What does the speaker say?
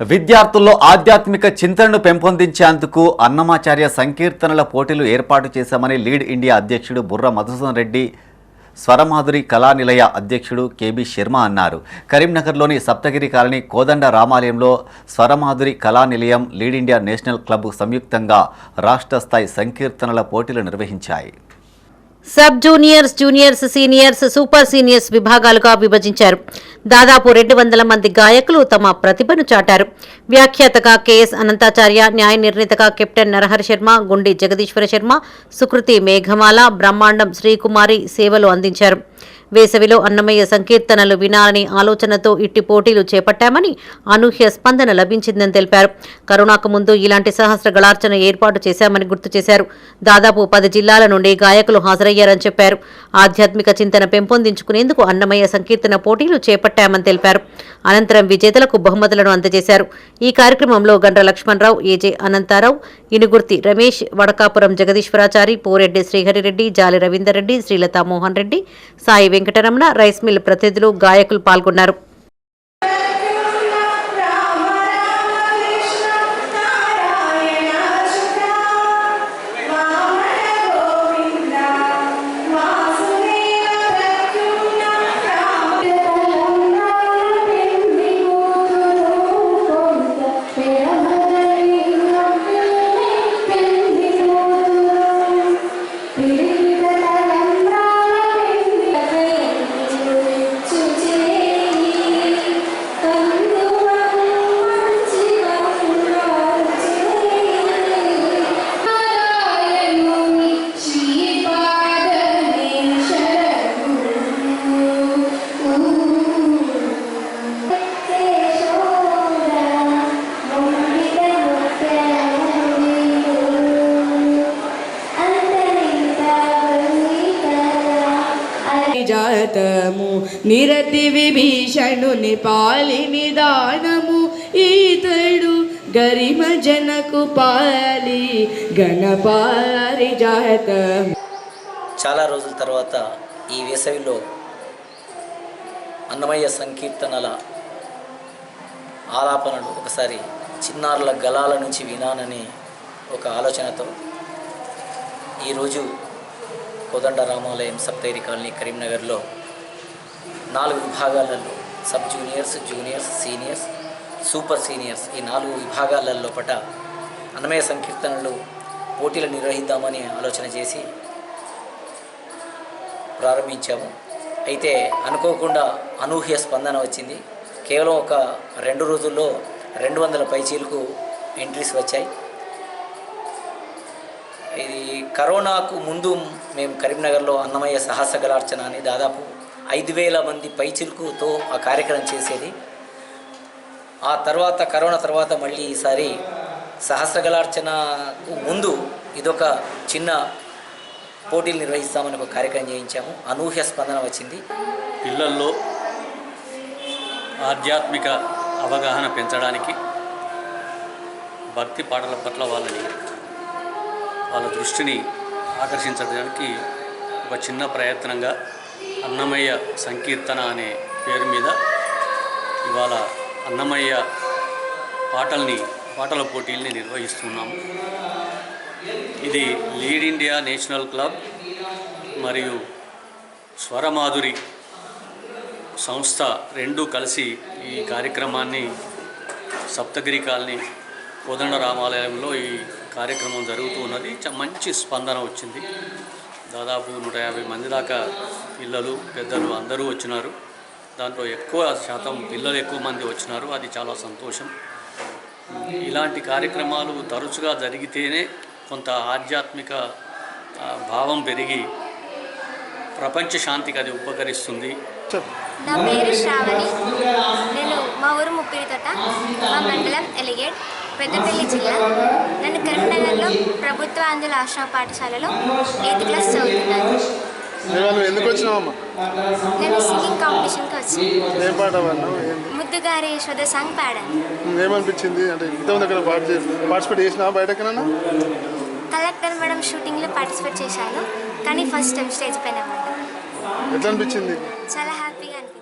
విద్యార్థుల్లో ఆధ్యాత్మిక చింతనను పెంపొందించేందుకు అన్నమాచార్య సంకీర్తనల పోటీలు ఏర్పాటు చేశామని లీడ్ ఇండియా అధ్యక్షుడు బుర్ర మధుసూదన్ రెడ్డి స్వరమాధురి కళానిలయ అధ్యక్షుడు కేబి శర్మ అన్నారు. కరీంనగర్లోని సప్తగిరి కాలనీ కోదండ రామాలయంలో Swaramadhuri Kalanilayam lead India national club సంయుక్తంగా రాష్ట్ర స్థాయి సంకీర్తనల పోటీలు నిర్వహించాయి. Sub juniors juniors seniors super seniors విభాగాలుగా విభజించారు. దాదాపు రెండు వందల మంది గాయకులు తమ ప్రతిభను చాటారు. వ్యాఖ్యాతగా కెఎస్ అనంతాచార్య న్యాయ నిర్ణీతగా కెప్టెన్ నరహరి శర్మ గుండి జగదీశ్వర శర్మ సుకృతి మేఘమాల బ్రహ్మాండం శ్రీకుమారి సేవలు అందించారు. వేసవిలో అన్నమయ్య సంకీర్తనలు వినాలని ఆలోచనతో ఇట్టి పోటీలు చేపట్టామని అనూహ్య స్పందన లభించిందని తెలిపారు. కరోనాకు ముందు ఇలాంటి సహస్ర గళార్చన ఏర్పాటు చేశామని గుర్తు చేశారు. దాదాపు పది జిల్లాల నుండి గాయకులు హాజరయ్యారని చెప్పారు. ఆధ్యాత్మిక చింతన పెంపొందించుకునేందుకు అన్నమయ్య సంకీర్తన పోటీలు చేపట్టామని తెలిపారు. అనంతరం విజేతలకు బహుమతులను అందజేశారు. ఈ కార్యక్రమంలో గండ్ర లక్ష్మణరావు ఏజే అనంతారావు ఇనుగుర్తి రమేష్ వడకాపురం జగదీశ్వరాచారి పోరెడ్డి శ్రీహరిరెడ్డి జాలి రవీందర్ రెడ్డి శ్రీలతా మోహన్ రెడ్డి సాయి వెంకటరమణ రైస్ మిల్ ప్రతినిధులు గాయకులు పాల్గొన్నారు జాతము. నిరతి విభీషణుని పాలి నిదానము. ఈతడు గరిమ జనకు పాలి గణపారి జాతము. చాలా రోజుల తర్వాత ఈ వేసవిలో అన్నమయ్య సంకీర్తనల ఆలాపనలు ఒకసారి చిన్నారుల గలాల నుంచి వినానని ఒక ఆలోచనతో ఈరోజు కోదండ రామాలయం సప్తైరి కాలనీ కరీంనగర్లో నాలుగు విభాగాలలో sub juniors juniors seniors super seniors ఈ నాలుగు విభాగాలలో పట అన్నమయ సంకీర్తనలు పోటీలు నిర్వహిద్దామని ఆలోచన చేసి ప్రారంభించాము. అయితే అనుకోకుండా అనూహ్య స్పందన వచ్చింది. కేవలం ఒక రెండు రోజుల్లో రెండు వందల పైచీలకు ఎంట్రీస్ వచ్చాయి. ఇది కరోనాకు ముందు మేము కరీంనగర్లో అన్నమయ్య సాహసగలార్చన అని దాదాపు ఐదు వేల మంది పైచిలుకుతో ఆ కార్యక్రమం చేసేది. ఆ తర్వాత కరోనా తర్వాత మళ్ళీ ఈసారి సహస్రగలార్చనకు ముందు ఇదొక చిన్న పోటీలు నిర్వహిస్తామని ఒక కార్యక్రమం చేయించాము. అనూహ్య స్పందన వచ్చింది. పిల్లల్లో ఆధ్యాత్మిక అవగాహన పెంచడానికి భక్తి పాటల పట్ల వాళ్ళని వాళ్ళ దృష్టిని ఆకర్షించడానికి ఒక చిన్న ప్రయత్నంగా అన్నమయ్య సంకీర్తన అనే పేరు మీద ఇవాళ అన్నమయ్య పాటల్ని పాటల పోటీల్ని నిర్వహిస్తున్నాము. ఇది లీడ్ ఇండియా నేషనల్ క్లబ్ మరియు స్వరమాధురి సంస్థ రెండు కలిసి ఈ కార్యక్రమాన్ని సప్తగిరి కాలనీ కోదండ రామాలయంలో ఈ కార్యక్రమం జరుగుతూ ఉన్నది. మంచి స్పందన వచ్చింది. దాదాపు నూట యాభై మంది దాకా పిల్లలు పెద్దలు అందరూ వచ్చినారు. దాంట్లో ఎక్కువ శాతం పిల్లలు ఎక్కువ మంది వచ్చినారు. అది చాలా సంతోషం. ఇలాంటి కార్యక్రమాలు తరచుగా జరిగితేనే కొంత ఆధ్యాత్మిక భావం పెరిగి ప్రపంచ శాంతికి అది ఉపకరిస్తుంది. నా పేరు శ్రావణి. నేను మా ఊరు ముప్పిరితోట మా మండలం ఎలిగేట్. పెద్దపల్లి జిల్లా. నేను కరీంనగర్లో ప్రభుత్వ ఆంధ్రుల ఆశ్రమ పాఠశాలలో ఎయిత్ క్లాస్ చదువుతున్నాను. ఎందుకు వచ్చినావమ్మా? నేను సింగింగ్ కాంపిటీషన్కి వచ్చాను. ఏం పాట పాడినావు? ఏంటి ముద్దుగారి యశోద సాంగ్ పాడాను. ఏమనిపించింది? అంటే ఇంతమంది దగ్గర పార్ట్ చేసి పార్టిసిపేట్ చేసినా బయటకన్నా కలెక్టర్ మేడం షూటింగ్లో పార్టిసిపేట్ చేశాను. కానీ ఫస్ట్ టైం స్టేజ్ పైన పడ్డాను. ఎట్లా అనిపించింది చాలా హ్యాపీగా అనిపించింది